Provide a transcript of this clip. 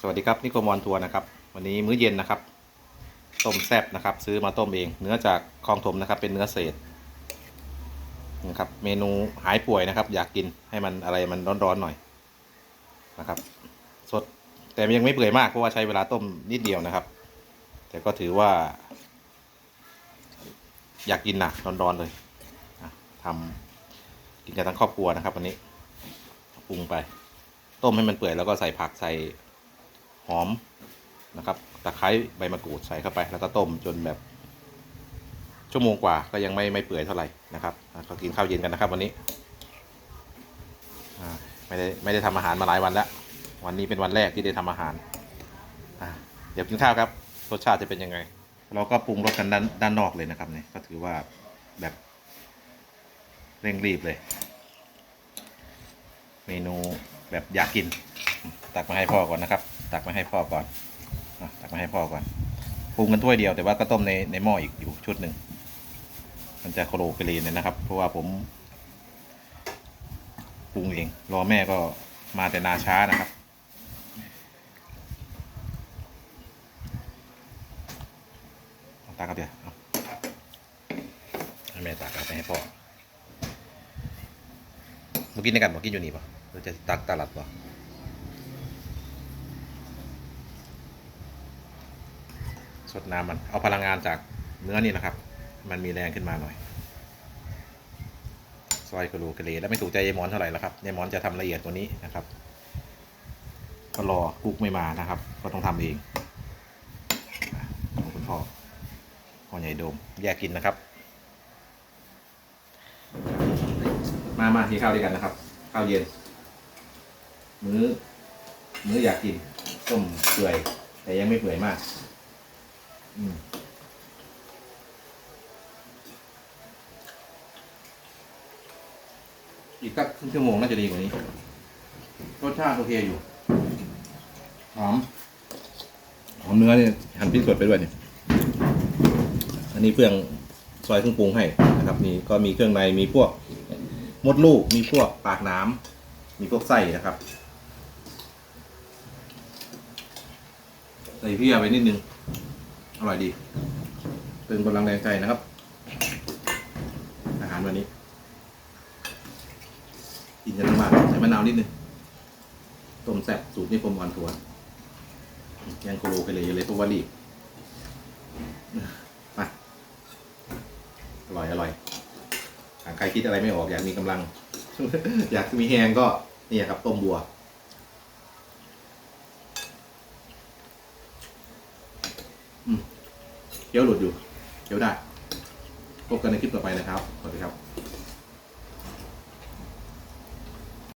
สวัสดีครับนิโคมอนทัวร์นะครับ วันนี้มื้อเย็นนะครับ ต้มแซบนะครับ ซื้อมาต้มเอง เนื้อจากคลองถมนะครับ เป็นเนื้อเศษนะครับ เมนูหายป่วยนะครับ อยากกินให้มันอะไรมันร้อนๆหน่อยนะครับ สดแต่ยังไม่เปื่อยมากเพราะว่าใช้เวลาต้มนิดเดียวนะครับ แต่ก็ถือว่า อยากกินนะร้อนๆเลยทำกินกันทั้งครอบครัวนะครับ วันนี้ปรุงไป ต้มให้มันเปื่อยแล้วก็ใส่ผักใส่ หอมนะครับตะไคร้ใบมะกรูดใส่เข้าไป แล้วก็ต้มจนแบบ ชั่วโมงกว่าก็ยังไม่ไม่เปื่อยเท่าไหร่นะครับก็กินข้าวเย็นกันนะครับวันนี้ไม่ได้ไม่ได้ทำอาหารมาหลายวันแล้ววันนี้เป็นวันแรกที่ได้ทำอาหารเดี๋ยวกินข้าวครับรสชาติจะเป็นยังไง เราก็ปรุงรสกันด้านด้านนอกเลยนะครับเนี่ยก็ถือว่าแบบเร่งรีบเลย เมนูแบบอยากกิน ตักมาให้พ่อก่อนนะครับ ตักมาให้พ่อก่อนอะตักมาให้พ่อก่อนปรุงกันถ้วยเดียวแต่ว่าก็ต้มในในหม้ออีกอยู่ชุดหนึ่งมันจะโคโลเกเลนเลยนะครับ เพราะว่าผมปรุงเองรอแม่ก็มาแต่นาช้านะครับ ตักเอาเดี๋ยวเอาให้แม่ตักเอาไปให้พ่อเมื่อกี้ในกันบอกกินอยู่นี่ปะหรือจะตักตลัดปะ สดน้ำมันเอาพลังงานจากเนื้อนี่นะครับ มันมีแรงขึ้นมาหน่อย ซอยกระดูกกระเลแล้วไม่ถูกใจยายหมอนเท่าไหร่แล้วครับยายหมอนจะทำละเอียดกว่านี้นะครับ ก็รอกุ๊กไม่มานะครับ ก็ต้องทำเองของคุณพ่อพ่อใหญ่โดมแยกกินนะครับ มามากินข้าวด้วยกันนะครับ ข้าวเย็น มื้อ มื้ออยากกินต้มเปื่อย แต่ยังไม่เปื่อยมาก อีกสักครึ่งชั่วโมงน่าจะดีกว่านี้ รสชาติโอเคอยู่ หอม หอมเนื้อเนี่ยหั่นพริกสดไปด้วยเนี่ย อันนี้เฟื่องซอยเครื่องปรุงให้นะครับ มีก็มีเครื่องในมีพวกมดลูก มีพวกปากน้ำ มีพวกไส้นะครับ ใส่เพี้ยไปนิดนึง ร่อยดี เป็นกำลังแรงใจนะครับ อาหารวันนี้กินกันมากใส่มะนาวนิดนึงต้มแซ่บสูตรนี่ผมอ่อนทัวร์ยังโคโลไปเลยเลยเพราะว่ารีบไปอร่อยอร่อยหากใครคิดอะไรไม่ออกอยากมีกำลัง อยากมีแฮงก็นี่ครับต้มบัวอืม เคี้ยวหลุดอยู่เดี๋ยวได้พบกันในคลิปต่อไปนะครับ สวัสดีครับ